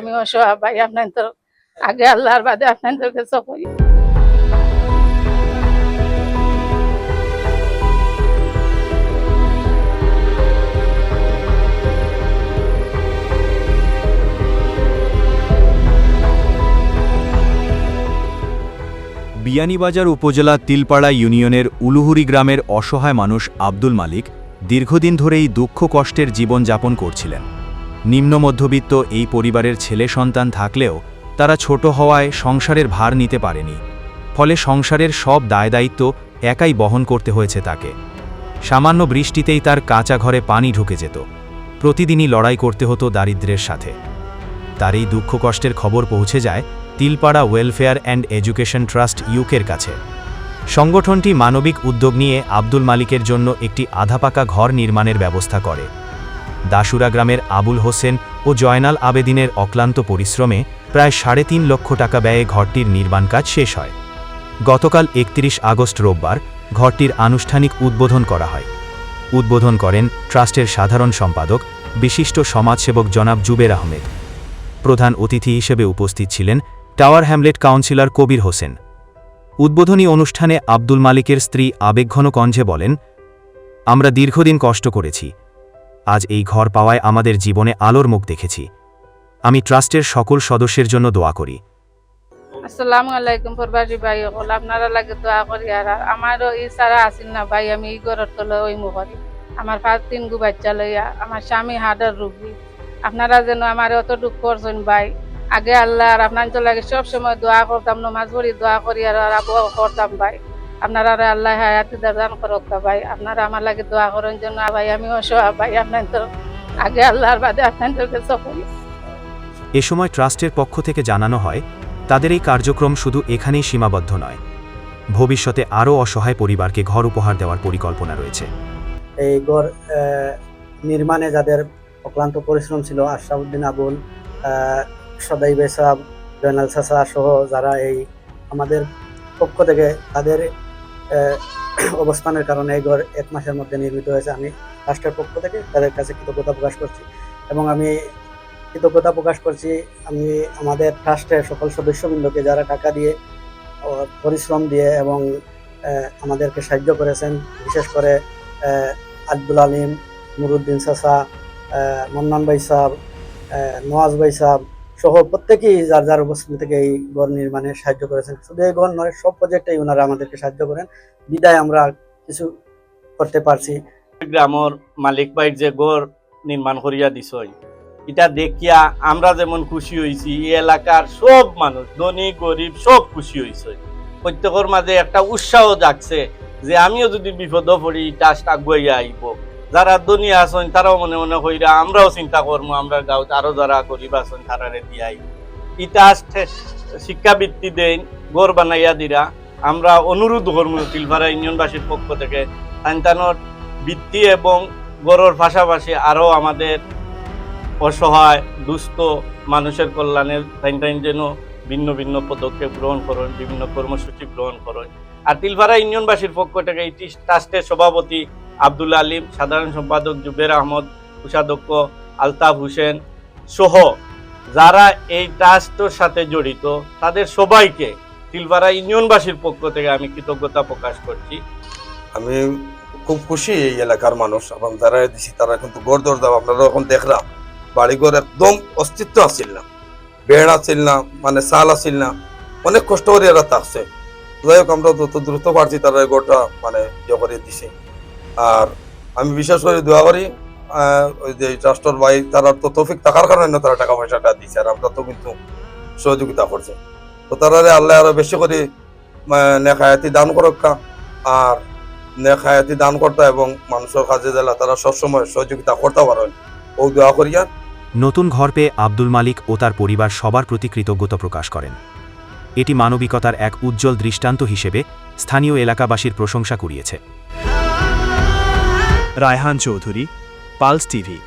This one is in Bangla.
আমি অসহায় ভাই আপনার তো আগে আল্লাহর বাদে আপনাদের কাছে করি। বিয়ানীবাজার উপজেলা তিলপাড়া ইউনিয়নের উলুহুরি গ্রামের অসহায় মানুষ আব্দুল মালিক দীর্ঘদিন ধরেই দুঃখ কষ্টের জীবন যাপন করছিলেন। নিম্ন মধ্যবিত্ত এই পরিবারের ছেলে সন্তান থাকলেও তারা ছোট হওয়ায় সংসারের ভার নিতে পারেনি। ফলে সংসারের সব দায়দায়িত্ব একাই বহন করতে হয়েছে তাকে। সামান্য বৃষ্টিতেই তার কাঁচা ঘরে পানি ঢুকে যেত। প্রতিদিনই লড়াই করতে হতো দারিদ্র্যের সাথে। তার এই দুঃখ কষ্টের খবর পৌঁছে যায় Tilpara welfare and education trust ইউকের কাছে। সংগঠনটি মানবিক উদ্যোগ নিয়ে আব্দুল মালিকের জন্য একটি আধাপাকা ঘর নির্মাণের ব্যবস্থা করে। দাসুরা গ্রামের আবুল হোসেন ও জয়নাল আবেদিনের অক্লান্ত পরিশ্রমে প্রায় সাড়ে তিন লক্ষ টাকা ব্যয়ে ঘরটির নির্মাণ কাজ শেষ হয়। গতকাল একত্রিশ আগস্ট রোববার ঘরটির আনুষ্ঠানিক উদ্বোধন করা হয়। উদ্বোধন করেন ট্রাস্টের সাধারণ সম্পাদক, বিশিষ্ট সমাজসেবক জনাব জুবের আহমেদ। প্রধান অতিথি হিসেবে উপস্থিত ছিলেন Tower Hamlet councillor Kabir Hossain. উদ্বোধনী অনুষ্ঠানে আব্দুল মালিকের স্ত্রী আবেগঘন কঞ্জে বলেন, আমরা দীর্ঘদিন কষ্ট করেছি আজ এই ঘর পাওয়ায় আমাদের জীবনে আলোর মুখ দেখেছি। আমি ট্রাস্টের সকল সদস্যের জন্য দোয়া করি। আসসালামু আলাইকুম প্রবাসী ভাই সকল, আপনারা লাগে দোয়া করি আর আমারও এই সারা না ভাই, আমি এই ঘরের তলে ওই মুখরি আমার পাঁচ তিন গু বাচ্চা লইয়া, আমার স্বামী হার্টের রুগী। আপনারা যেন আমার অত দুঃখ করছেন ভাই, আগে আল্লাহ আর আপনার লাগে সব সময় দোয়া করতাম, নমাজ পড়ি দোয়া করি আর আর আবু করতাম ভাই। আপনারা আর আল্লাহ হায়াতি দান করক ভাই। আপনারা আমার লাগে দোয়া করার জন্য ভাই আমি অসহায় ভাই। আপনার তো আগে আল্লাহর বাদে এ সময় ট্রাস্টের পক্ষ থেকে জানানো হয় তাদের এই কার্যক্রম শুধু এখানেই সীমাবদ্ধ নয়। ভবিষ্যতে আরও অসহায় পরিবারকে ঘর উপহার দেওয়ার পরিকল্পনা রয়েছে। এই ঘর নির্মাণে যাদের অক্লান্ত পরিশ্রম ছিল আশরাফুদ্দিন আবুল আহ, সদাই বেসাব জয়নাল সাসা সহ যারা এই আমাদের পক্ষ থেকে তাদের অবস্থানের কারণে এই ঘর এক মাসের মধ্যে নির্মিত হয়েছে। আমি রাষ্ট্রের পক্ষ থেকে তাদের কাছে কৃতজ্ঞতা প্রকাশ করছি এবং আমি কৃতজ্ঞতা প্রকাশ করছি আমি আমাদের ট্রাস্টের সকল সদস্যবৃন্দকে যারা টাকা দিয়ে পরিশ্রম দিয়ে এবং আমাদেরকে সাহায্য করেছেন। বিশেষ করে আব্দুল আলিম, নুরুদ্দিন সাসা মন্নান ভাই সাহ নওয়াজ ভাই সাহ সহ প্রত্যেকেই যার যার অবস্থান থেকে এই ঘর নির্মাণে সাহায্য করেছেন। শুধু এই ঘর নয়, সব প্রজেক্টেই ওনারা আমাদেরকে সাহায্য করেন। বিদায় আমরা কিছু করতে পারছি। গ্রামর মালিক ভাইর যে গড় নির্মাণ করিয়া দিছই, এটা দেখিয়া আমরা যেমন খুশি হয়েছি এই এলাকার সব মানুষ, ধনী, গরিব, সব খুশি হয়েছে প্রত্যেকের মাঝে একটা উৎসাহ জাগছে যে আমিও যদি বিপদ পড়ি টাস্ট আগুয়াইয়া আইব। যারা দুনিয়া আছেন, তারাও মনে মনে হইরা আমরাও চিন্তা করব আমরা গাঁত আরও যারা গরিব আছেন, তারারে দিয়াই। ই টাস্ট শিক্ষাবৃত্তি দেন গড় বানাইয়া দিরা। আমরা অনুরোধ করব তিলভাড়া ইউনিয়নবাসীর পক্ষ থেকে সন্তানোর বৃত্তি এবং গড়ের পাশাপাশি আরও আমাদের অসহায়, দুস্থ মানুষের কল্যাণে টাইন যেন ভিন্ন ভিন্ন পদক্ষেপ গ্রহণ করেন, বিভিন্ন কর্মসূচি গ্রহণ করেন। আর তিলভাড়া ইউনিয়নবাসীর পক্ষ থেকে এই ট্রাস্টের সভাপতি আব্দুল আলিম, সাধারণ সম্পাদক জুবের আহমদ, কোষাধ্যক্ষ আলতাফ হোসেন সহ যারা এই ট্রাস্টের সাথে জড়িত, তাদের সবাইকে তিলভাড়া ইউনিয়নবাসীর পক্ষ থেকে আমি কৃতজ্ঞতা প্রকাশ করছি। আমি খুব খুশি এই এলাকার মানুষ, এবং যারা দিছি তারা কিন্তু গড় দর দাম আপনারা এখন দেখলাম, বাড়িঘর একদম অস্তিত্ব আসছিল না, বেড় আসছিল না মানে চাল আসছিল না, অনেক কষ্ট করে এরা থাকছে যাই হোক, আমরা যত দ্রুত পারছি তারা গড়টা মানে ইয়ে করে দিছে। আর আমি বিশেষ করে দোয়া করি ওই যে ট্রাস্টর ভাই তারা তো তৌফিক থাকার কারণে তারা টাকা পয়সাটা দিচ্ছে আর আমরা তো কিন্তু সহযোগিতা করছে। তো তারা আল্লাহ আরও বেশি করে আহ, নেকায়াতি দান করক্কা আর নেখায়াতি দান করতে এবং মানুষের কাজে দিলা তারা সবসময় সহযোগিতা করতে পারেন। ও দোয়া করিয়া নতুন ঘর পেয়ে আব্দুল মালিক ও তার পরিবার সবার প্রতি কৃতজ্ঞতা প্রকাশ করেন। এটি মানবিকতার এক উজ্জ্বল দৃষ্টান্ত হিসেবে স্থানীয় এলাকাবাসীর প্রশংসা কুড়িয়েছে। Raihan Chowdhury Pulse TV